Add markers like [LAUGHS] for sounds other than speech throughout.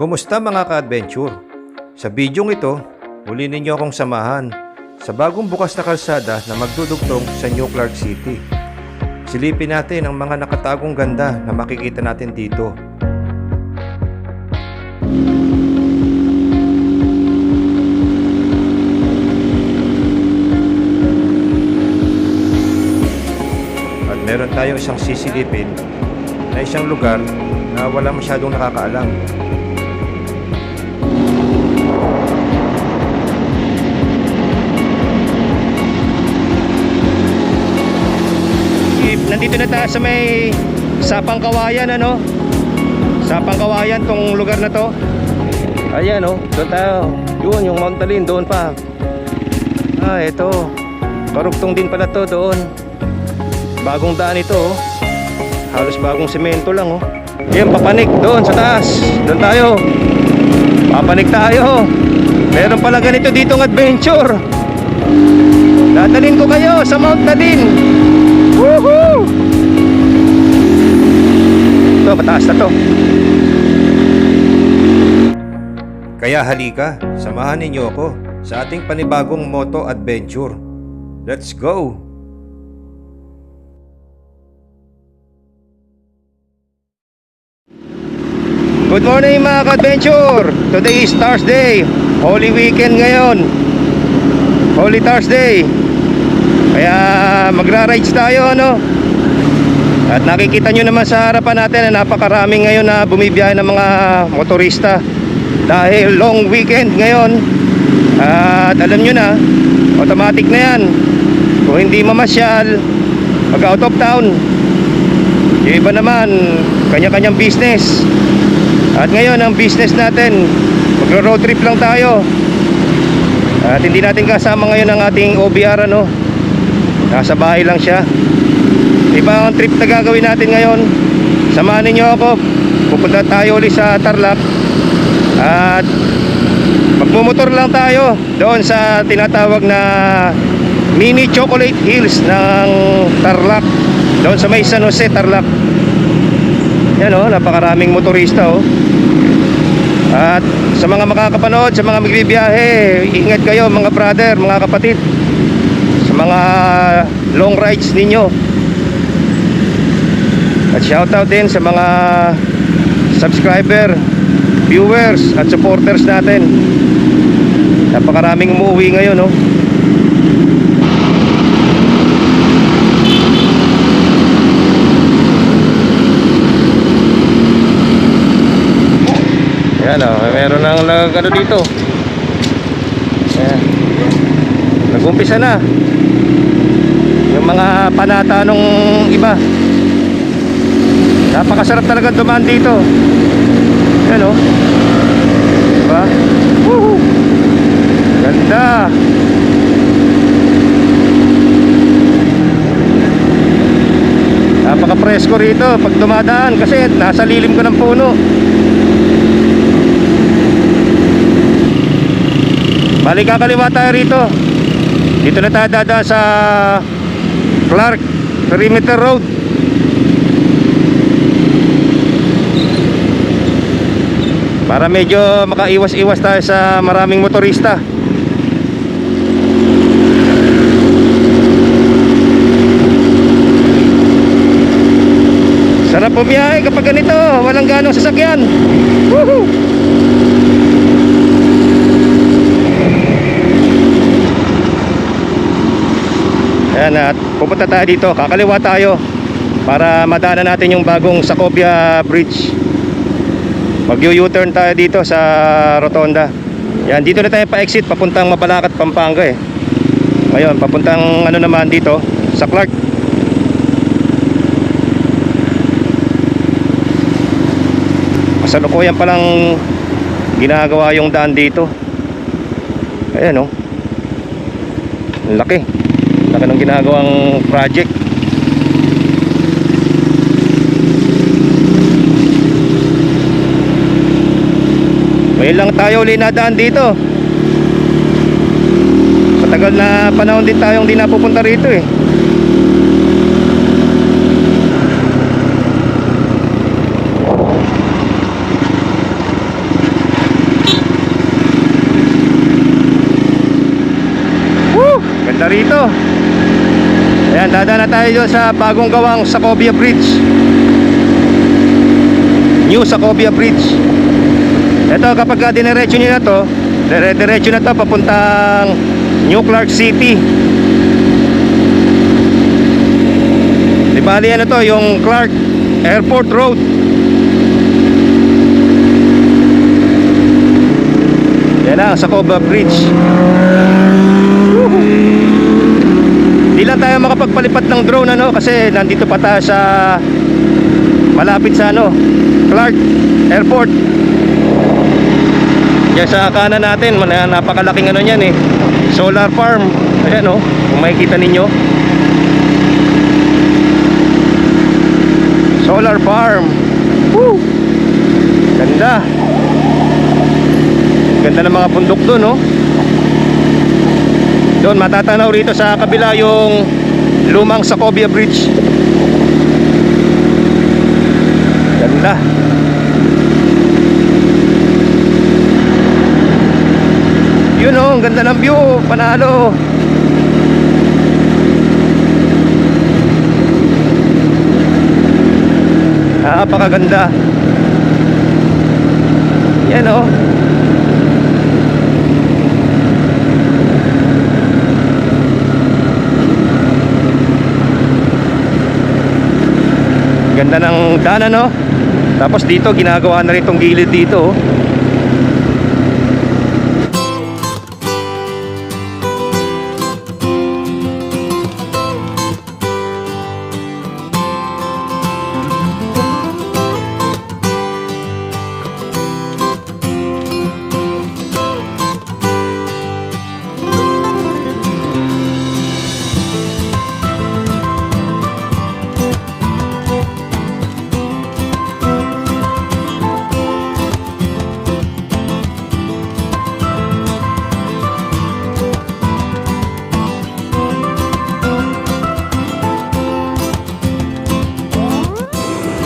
Kumusta mga ka-adventure? Sa bidyong ito, muli ninyo akong samahan sa bagong bukas na kalsada na magdudugtong sa New Clark City. Silipin natin ang mga nakatagong ganda na makikita natin dito. At meron tayong isang sisilipin na isang lugar na wala masyadong nakakaalam. Nandito na tayo sa may Sapang Kawayan ano? Sapang Kawayan tong lugar na to. Ayan oh, doon tayo. Yun yung Mount Talin, doon pa. Ah, ito Karugtong din pala to doon. Bagong daan ito oh. Halos bagong semento lang oh. Yan, papanik. Doon sa taas. Doon tayo. Papanik tayo. Meron pala ganito ditong adventure. Dadalhin ko kayo sa Mount Talin Woohoo! Ito, mataas na to. Kaya halika, samahan ninyo ako sa ating panibagong moto adventure. Let's go! Good morning mga ka-adventure! Today is Thursday, Holy Weekend ngayon. Holy Thursday. Kaya magra-rides tayo ano. At nakikita nyo naman sa harapan natin na napakaraming ngayon na bumibiyahe ng mga motorista dahil long weekend ngayon. At alam nyo na, automatic na yan. Kung hindi mamasyal, pag out of town, yung iba naman, kanya-kanyang business. At ngayon, ang business natin, magro-road trip lang tayo. At hindi natin kasama ngayon ang ating OBR ano. Nasa bahay lang siya. Iba ang trip na gagawin natin ngayon. Samahan ninyo ako. Pupunta tayo ulit sa Tarlac. At magmumotor lang tayo doon sa tinatawag na Mini Chocolate Hills ng Tarlac. Doon sa may San Jose, Tarlac. Yan oh, napakaraming motorista oh. At sa mga makakapanood, sa mga magbibiyahe, ingat kayo mga brother, mga kapatid. Mga long rides ninyo. At shoutout din sa mga subscriber, viewers at supporters natin. Napakaraming umuwi ngayon, no? Yan o, meron nang nag ano dito. Ayan. Nag-umpisa na. Yung mga panata nung iba. Napakasarap talaga dumaan dito. Yan o. Diba? Woohoo! Ganda! Napaka-presko rito pag dumadaan kasi nasa lilim ko ng puno. Balik kakaliwa tayo rito. Dito na tayo dadaan sa Clark Perimeter Road. Para medyo makaiwas-iwas tayo sa maraming motorista. Sarap bumiyahe kapag ganito, walang ganong sasakyan. Woohoo! Ayan at pupunta tayo dito, kakaliwa tayo para madaanan natin yung bagong Sacobia Bridge. Mag-U-turn tayo dito sa Rotonda. Yan, dito na tayo pa-exit papuntang Mabalacat, Pampanga eh. Ngayon, papuntang ano naman dito sa Clark. Kasalukuyan pa lang ginagawa yung daan dito. Ayan oh. Laki laki ginagawang project. Ngayon lang tayo uli nadaan dito. Matagal na panahon din tayong hindi napupunta rito eh. Woo! Ganda rito. Ayan, dadaan na tayo sa bagong gawang Sacobia Bridge. New Sacobia Bridge. Ito kapag ka diniretso nyo na to, dire-diretso na to papuntang New Clark City. Di bali ano to, yung Clark Airport Road. Yan na, Sacobia Bridge. Di makapagpalipat ng drone ano kasi nandito pa tayo sa malapit sa ano, Clark Airport. Yan sa kanan natin, mana- napakalaking ano niyan eh. Solar farm. Ayan oh, kung makikita ninyo. Solar farm. Woo! Ganda. Ganda ng mga bundok doon, no? Doon matatanaw rito sa kabila yung lumang Sacobia Bridge. Ganda. Yun oh, ang ganda ng view, panalo. Napakaganda. Yan oh. Ganda ng daan ano. Tapos dito ginagawa na rin itong gilid dito. oh.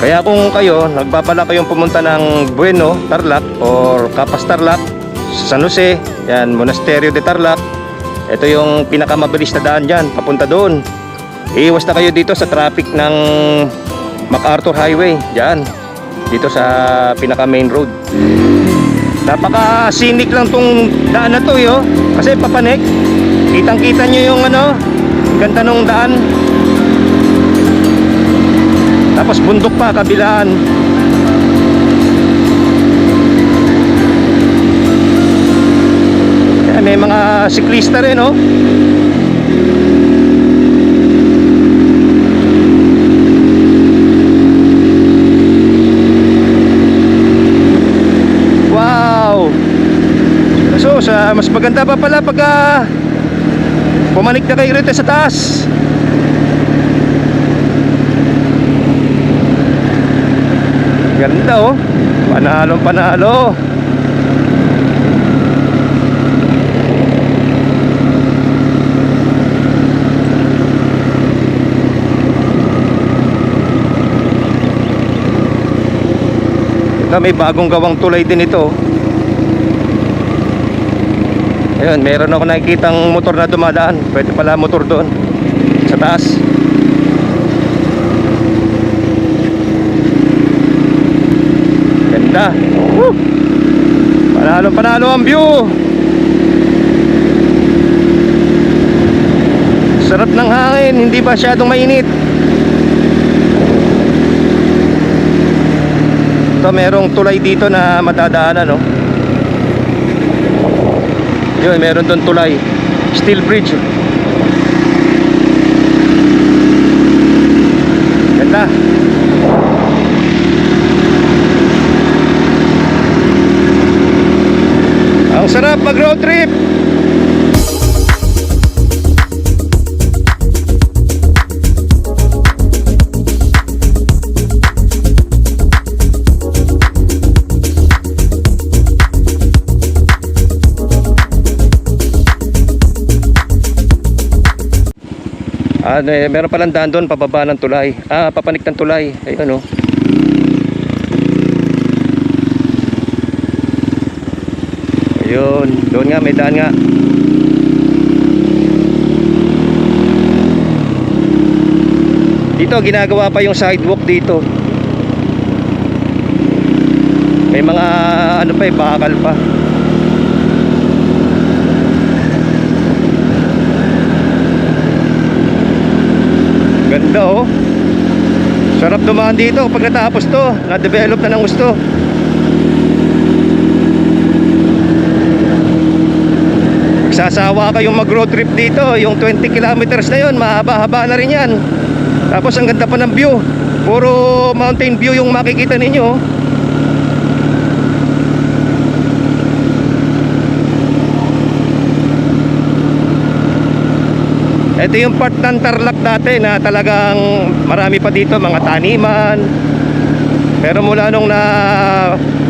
Kaya kung kayo, nagbabala kayong pumunta ng Bueno, Tarlac or Capas Tarlac, San Jose, yan, Monasterio de Tarlac, ito yung pinakamabilis na daan dyan, papunta doon. Iwas na kayo dito sa traffic ng MacArthur Highway, dyan, dito sa pinaka main road. Napaka scenic lang tong daan na to yo, kasi papanek. Kitang kita nyo yung ano, ganda nung daan. Tapos bundok pa kabilaan. Kaya may mga siklista rin, oh. Sa mas maganda pa pala pag ah, pumanik na kayo rito sa taas. Ganda oh. Panalo, panalo. Ito may bagong gawang tulay din ito. Ayun, meron ako nakikitang motor na dumadaan. Pwede pala motor doon. Sa taas. Ganda. Woo! Panalo, panalo ang view. Sarap ng hangin, hindi masyadong mainit. Ito merong tulay dito na madadaanan, no? Yun, meron doon tulay. Steel bridge. Ganda. Ang sarap mag road trip. Ah, meron palang daan doon pababa ng tulay. Ah, papanik ng tulay. Ayun oh. doon. Doon nga may daan nga. Dito ginagawa pa yung sidewalk dito. May mga ano pa eh bakal pa. Ganda oh. Sarap dumaan dito. Pag natapos to na develop na ng gusto. Sasawa kayong mag road trip dito. Yung 20 kilometers na yon, mahaba-haba na rin yan. Tapos ang ganda pa ng view. Puro mountain view yung makikita ninyo. Ito yung part ng Tarlac dati na talagang marami pa dito mga taniman. Pero mula nung na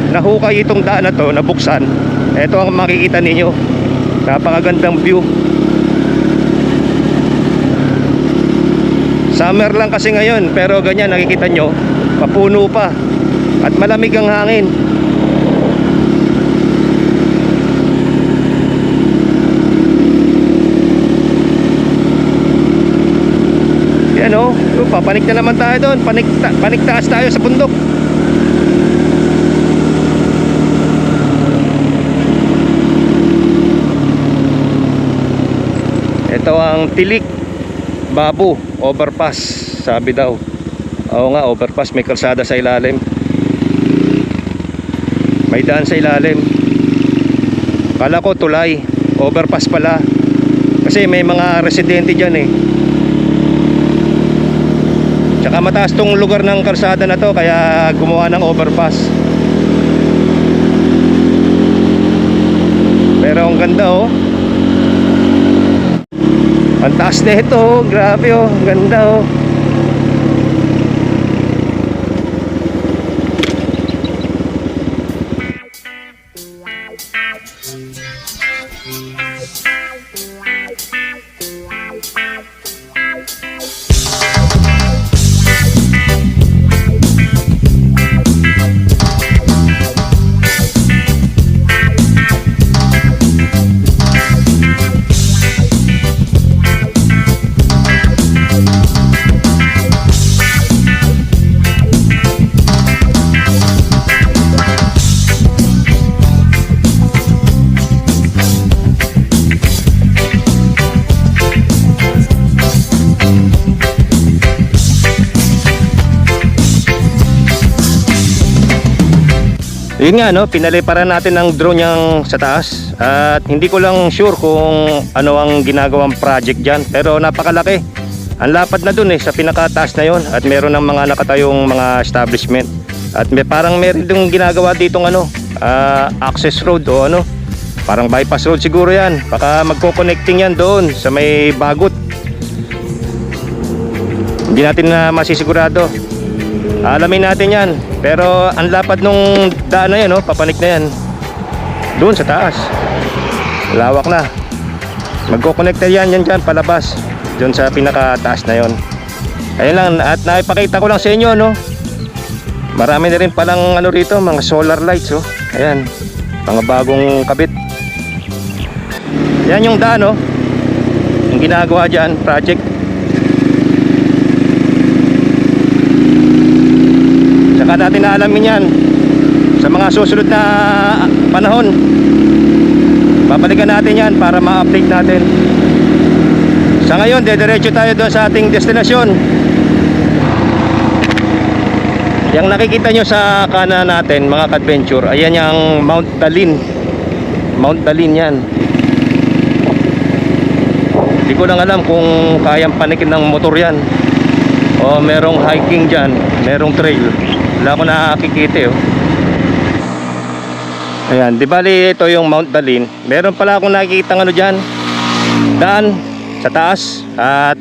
nahukay itong daan na to, nabuksan, ito ang makikita ninyo. Napakagandang view. Summer lang kasi ngayon, pero ganyan nakikita nyo, papuno pa. At malamig ang hangin. Yan o, oh. papanik na naman tayo doon. Panik, ta- panik taas tayo sa bundok. Ito ang Tilik Babu Overpass Sabi daw. Oo nga overpass may kalsada sa ilalim. May daan sa ilalim. Kala ko tulay Overpass pala. Kasi may mga residente dyan eh. Tsaka mataas tong lugar ng kalsada na to Kaya gumawa ng overpass. Pero ang ganda oh ang taas na ito, oh. grabe oh, ganda oh. Yun nga no, pinaliparan natin ng drone yung sa taas at hindi ko lang sure kung ano ang ginagawang project dyan pero napakalaki. Ang lapad na dun eh sa pinakataas na yon at meron ng mga nakatayong mga establishment at may parang meron dong ginagawa ditong ano, ah, access road o ano, parang bypass road siguro yan. Baka magko-connecting yan doon sa may bagot. Hindi natin na masisigurado. Alamin natin yan. Pero ang lapad nung daan na yan, no? papanik na yan. Doon sa taas. Lawak na. Magko-connector yan, yan dyan, palabas. Doon sa pinakataas na yon. Ayun lang, at naipakita ko lang sa inyo, no? Marami na rin palang ano rito, mga solar lights, oh. Ayan, mga bagong kabit. Yan yung daan, no? Yung ginagawa dyan, project. Saka natin naalamin yan sa mga susunod na panahon. Babalikan natin yan para ma-update natin. Sa ngayon, dediretso tayo doon sa ating destinasyon. Yang nakikita nyo sa kanan natin, mga ka-adventure, ayan yung Mount Dalin. Mount Dalin yan. Hindi ko lang alam kung kayang panikin ng motor yan. O merong hiking dyan, merong trail. Wala ko nakikita eh. oh. Ayan, di bali ito yung Mount Dalin. Meron pala akong nakikita ano dyan. Daan sa taas. At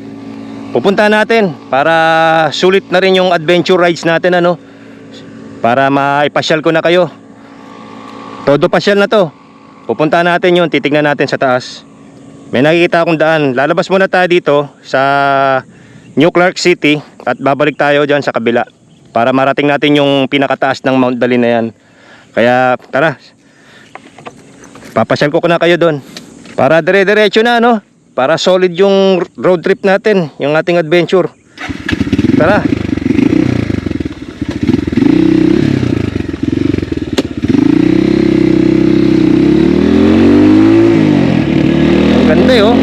pupunta natin para sulit na rin yung adventure rides natin ano. Para maipasyal ko na kayo. Todo pasyal na to. Pupunta natin yun, titignan natin sa taas. May nakikita akong daan. Lalabas muna tayo dito sa New Clark City at babalik tayo dyan sa kabila para marating natin yung pinakataas ng Mount Dalin na yan. Kaya tara, papasyal ko na kayo doon. Para dire-diretso na no, para solid yung road trip natin, yung ating adventure. Tara. Ang ganda eh, oh.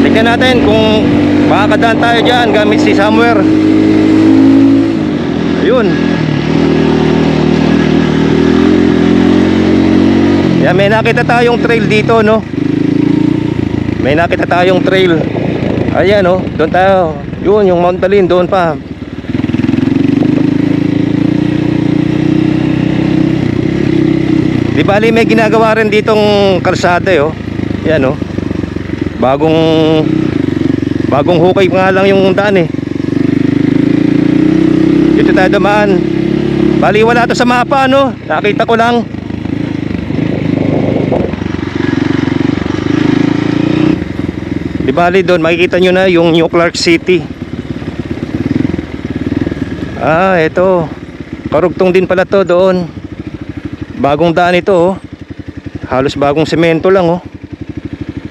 Tignan natin kung makakadaan tayo dyan gamit si somewhere. Ayun. Yan, may nakita tayong trail dito, no? May nakita tayong trail. Ayan, no? Doon tayo. Yun, yung Mount Dalin, doon pa. Di bali may ginagawa rin ditong kalsada, eh, oh. Yan, no? Bagong bagong hukay nga lang yung daan, eh. Dito tayo dumaan. Bali wala to sa mapa, no? Nakita ko lang. Di bali doon, makikita nyo na yung New Clark City. Ah, ito. Karugtong din pala to doon. Bagong daan ito, oh. Halos bagong semento lang, oh.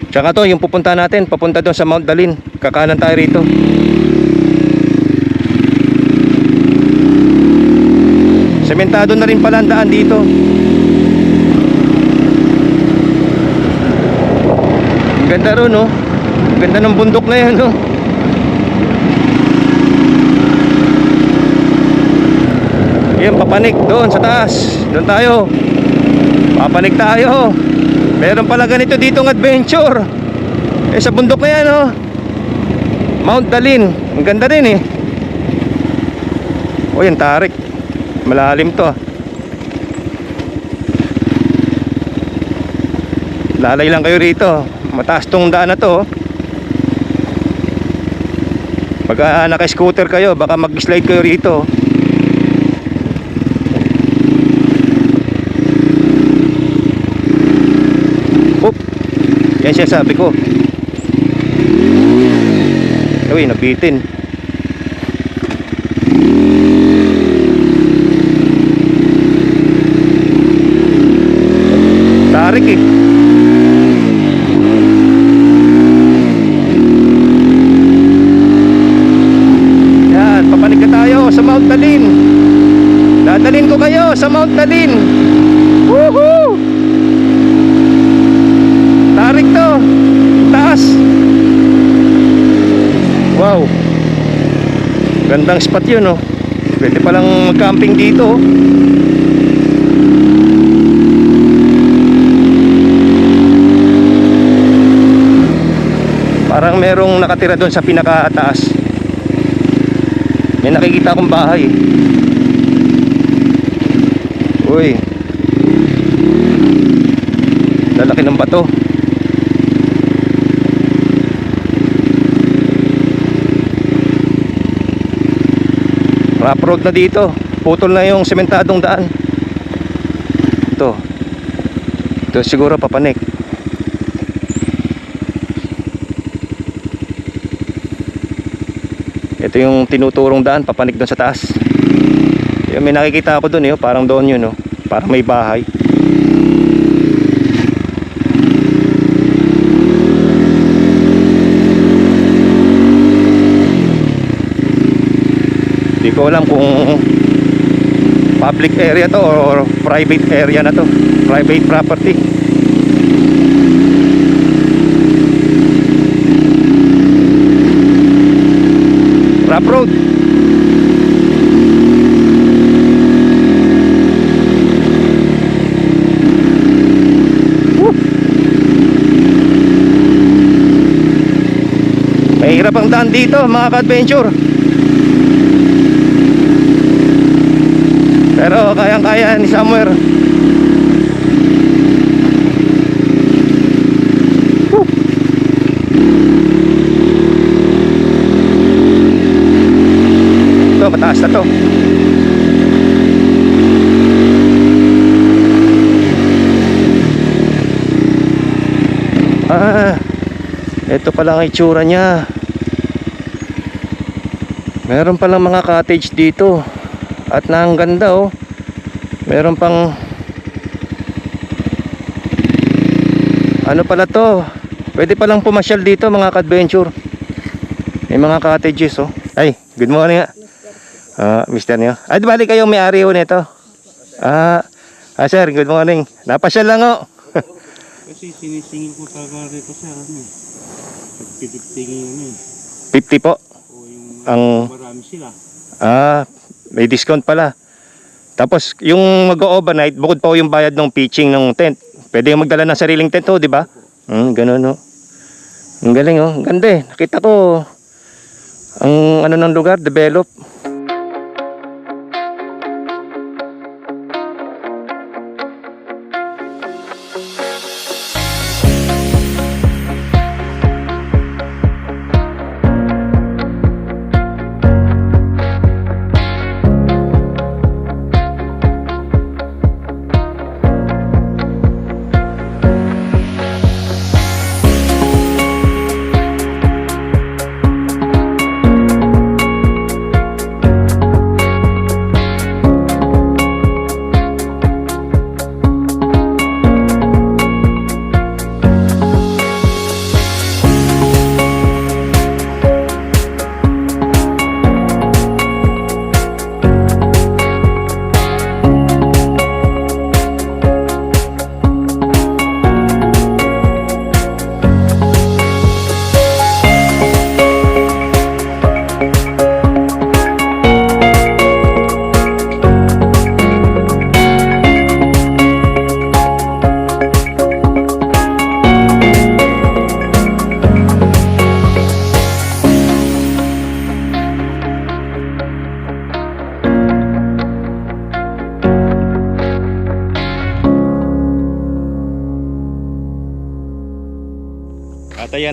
Tsaka to, yung pupunta natin, papunta doon sa Mount Dalin. Kakanan tayo rito. Sementado na rin pala daan dito. Ganda ron, no? Ang Ganda ng bundok na yan, no? Yan, papanik doon sa taas. Doon tayo. Papanik tayo. Meron pala ganito dito ng adventure. Eh, sa bundok na yan, oh. Mount Dalin. Ang ganda rin, eh. O, yan, tarik. Malalim to, ah. Lalay lang kayo rito. Mataas tong daan na to. oh. Pag uh, naka-scooter kayo, baka mag-slide kayo rito. Oop. Yan siya sabi ko. Uy, nabitin. Tarik eh. Yan, papanig na tayo sa Mount Dalin. Dadalin ko kayo sa Mount Dalin. Woohoo! Tarik to. Taas. Wow. Gandang spot yun, oh. Pwede palang mag-camping dito, oh. Parang merong nakatira doon sa pinakataas. May nakikita akong bahay. Uy. Lalaki ng bato. Road na dito. Putol na yung sementadong daan. Ito. Ito siguro papanik. Ito yung tinuturong daan, papanik doon sa taas. Yung may nakikita ako doon, eh, oh, parang doon yun, oh. parang may bahay. Hindi ko alam kung public area to or private area na to. Private property. Rough road. Woo! Mahirap ang daan dito mga ka-adventure. Pero kayang-kaya ni Samuel. Ito, mataas na to. Ah, ito pala ang itsura niya. Meron palang mga cottage dito. At na ang ganda oh. Meron pang Ano pala to? Pwede palang pumasyal dito mga ka-adventure. May mga cottages oh. Ay, good morning nga. Ah, mister niyo. Ay, bali kayo may-ari ho nito. Ah, ah, sir, good morning. Napasyal lang oh. [LAUGHS] Kasi sinisingil ko talaga rito sa ano eh. Pagpitigtingin yun eh. 50 po. O yung Ang- marami sila. Ah, may discount pala. Tapos, yung mag-overnight, bukod pa yung bayad ng pitching ng tent. Pwede yung magdala ng sariling tent ho, di ba? Hmm, ganun ho. Ang galing oh. Ganda eh. Nakita ko ang ano ng lugar, develop.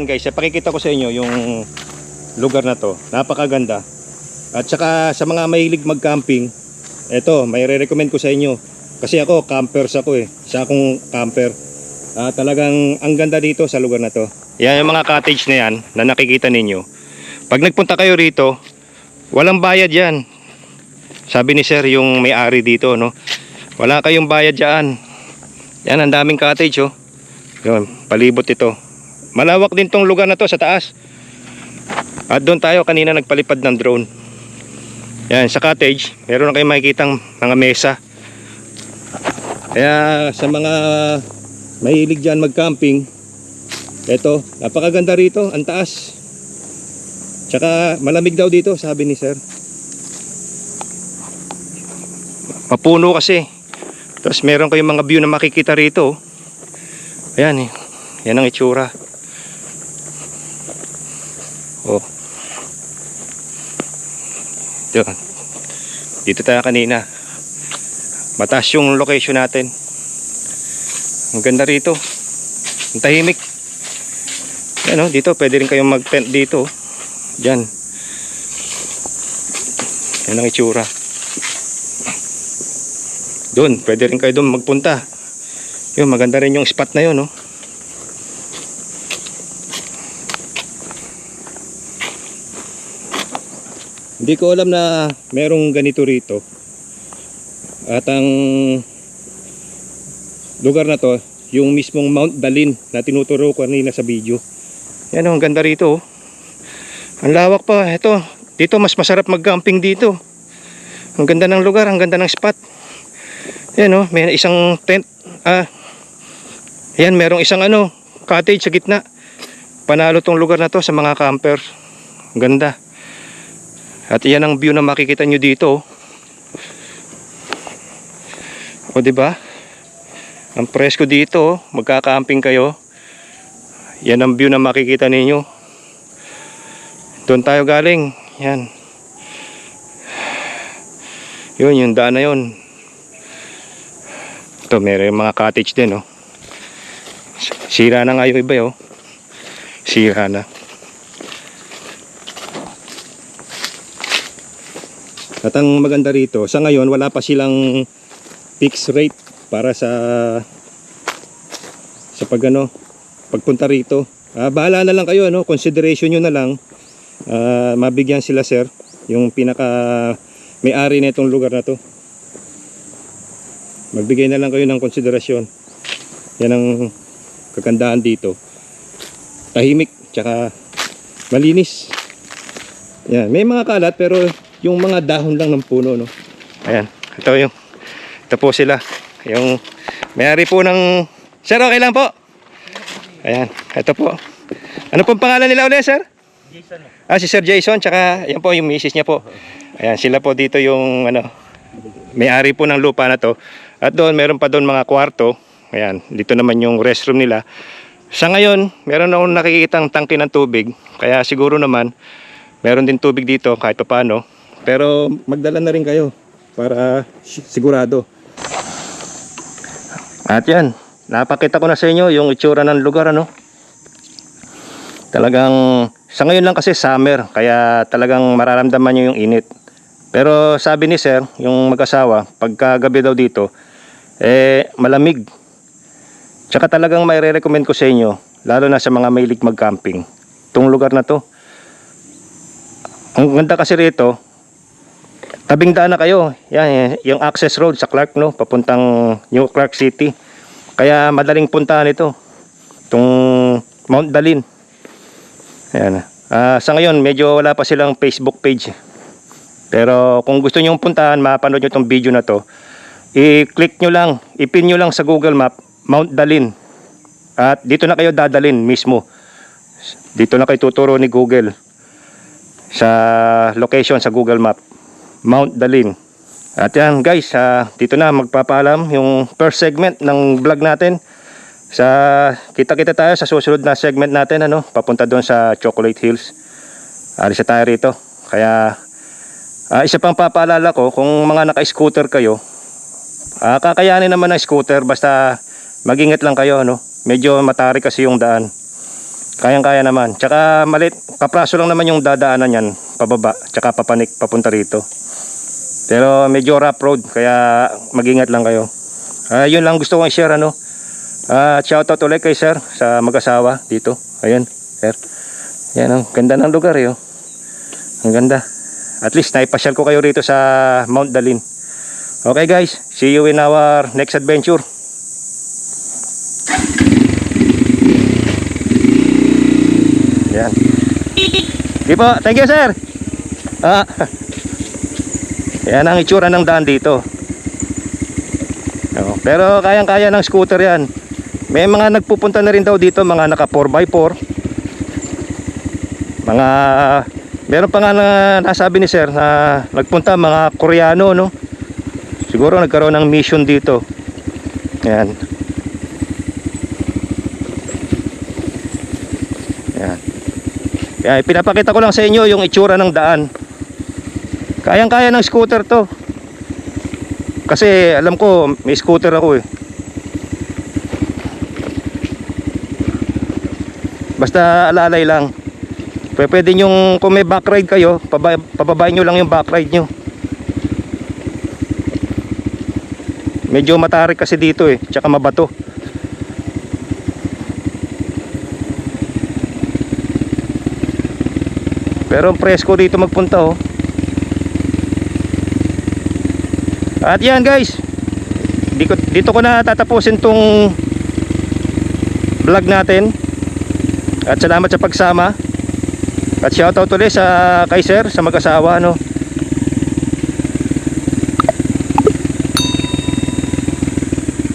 Guys, pakikita ko sa inyo yung lugar na to. Napakaganda. At saka sa mga mahilig mag-camping, eto, may re-recommend ko sa inyo. Kasi ako, campers ako eh. Isa akong camper. Ah, talagang ang ganda dito sa lugar na to. Yan yung mga cottage na yan na nakikita ninyo. Pag nagpunta kayo rito, walang bayad yan. Sabi ni sir yung may-ari dito, no? Wala kayong bayad dyan. Yan, ang daming cottage, oh. Yun, palibot ito. Malawak din tong lugar na to sa taas. At doon tayo kanina nagpalipad ng drone. Yan, sa cottage, meron na kayong makikitang mga mesa. Kaya sa mga mahilig dyan mag-camping, eto, napakaganda rito, ang taas. Tsaka malamig daw dito, sabi ni sir. Mapuno kasi. Tapos meron kayong mga view na makikita rito. Ayan eh. Yan ang itsura. Oh. Yun. Dito tayo kanina. Mataas yung location natin. Ang ganda rito. Ang tahimik. Yan oh, dito pwede rin kayong mag-tent dito. Diyan. Yan ang itsura. Doon, pwede rin kayo doon magpunta. Yun, maganda rin yung spot na yun, no? Hindi ko alam na merong ganito rito. At ang lugar na to, yung mismong Mount Dalin na tinuturo ko kanina sa video. Yan oh, ang ganda rito. oh. Ang lawak pa. Ito, dito mas masarap mag-camping dito. Ang ganda ng lugar, ang ganda ng spot. Yan oh, may isang tent. Ah, yan, merong isang ano, cottage sa gitna. Panalo tong lugar na to sa mga camper. Ang ganda. At yan ang view na makikita nyo dito. O ba? Ang presko dito, magka-camping kayo. Yan ang view na makikita ninyo. Doon tayo galing. Yan. Yun, yung daan na yun. Ito, meron mga cottage din, oh. Sira na nga yung iba, oh. Sira na. At ang maganda rito, sa ngayon wala pa silang fixed rate para sa sa pagano pagpunta rito. Ah, bahala na lang kayo ano, consideration nyo na lang. Ah, mabigyan sila sir yung pinaka may-ari na itong lugar na to. Magbigay na lang kayo ng konsiderasyon. Yan ang kagandahan dito. Tahimik, tsaka malinis. Yan, may mga kalat pero yung mga dahon lang ng puno, no. Ayan, ito yung ito po sila. Yung may-ari po ng Sir, okay lang po. Ayan, ito po. Ano pong pangalan nila ulit, sir? Jason. Ah, si Sir Jason, tsaka yan po yung misis niya po. Ayan, sila po dito yung ano, may-ari po ng lupa na to. At doon, meron pa doon mga kwarto. Ayan, dito naman yung restroom nila. Sa ngayon, meron akong nakikitang tangke ng tubig. Kaya siguro naman, meron din tubig dito kahit pa paano. Pero magdala na rin kayo para si- sigurado. At yan, napakita ko na sa inyo yung itsura ng lugar ano. Talagang sa ngayon lang kasi summer kaya talagang mararamdaman nyo yung init. Pero sabi ni sir, yung mag-asawa, pagka gabi daw dito, eh malamig. Tsaka talagang may recommend ko sa inyo, lalo na sa mga mahilig mag-camping. Itong lugar na to. Ang ganda kasi rito, tabing daan na kayo. Yan, yung access road sa Clark, no? Papuntang New Clark City. Kaya madaling puntahan ito. Itong Mount Dalin. Ayan. Ah, sa ngayon, medyo wala pa silang Facebook page. Pero kung gusto nyo puntahan, mapanood nyo itong video na to. I-click nyo lang, ipin nyo lang sa Google Map, Mount Dalin. At dito na kayo dadalin mismo. Dito na kayo tuturo ni Google sa location sa Google Map. Mount Dalin. At yan guys, ah, dito na magpapaalam yung first segment ng vlog natin. Sa kita-kita tayo sa susunod na segment natin ano, papunta doon sa Chocolate Hills. Alis na tayo rito. Kaya ah, isa pang papaalala ko kung mga naka-scooter kayo, ah, kakayanin naman ng scooter basta mag-ingat lang kayo ano. Medyo matarik kasi yung daan. Kayang-kaya naman. Tsaka malit, kapraso lang naman yung dadaanan yan, pababa, tsaka papanik papunta rito. Pero medyo rough road, kaya mag-ingat lang kayo. Ah, yun lang gusto kong i-share ano. Ah, shoutout ulit kay sir sa mag-asawa dito. Ayun, sir. Yan ang ganda ng lugar eh. oh. Ang ganda. At least naipasyal ko kayo rito sa Mount Dalin. Okay guys, see you in our next adventure. Di po, thank you sir. Ah. Yan ang itsura ng daan dito. Pero kayang-kaya ng scooter yan. May mga nagpupunta na rin daw dito, mga naka 4x4. Mga meron pa nga na nasabi ni sir na nagpunta mga Koreano no. Siguro nagkaroon ng mission dito. Yan. Kaya pinapakita ko lang sa inyo yung itsura ng daan. Kayang-kaya ng scooter to. Kasi alam ko may scooter ako eh. Basta alalay lang. Pwede nyong, kung may back ride kayo, paba, pababain nyo lang yung back ride nyo. Medyo matarik kasi dito eh, tsaka mabato. Pero presko dito magpunta oh. At yan guys. Dito, dito ko na tatapusin tong vlog natin. At salamat sa pagsama. At shoutout ulit sa kay sir, sa mag-asawa no.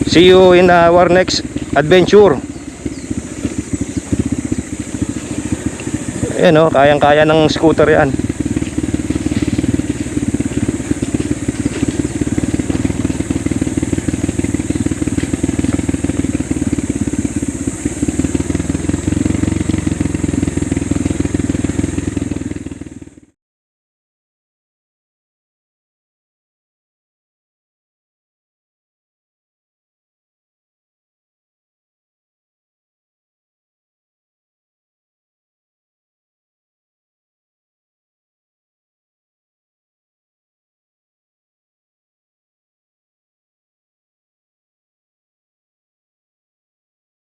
See you in our next adventure. Ayan o, kayang-kaya ng scooter yan.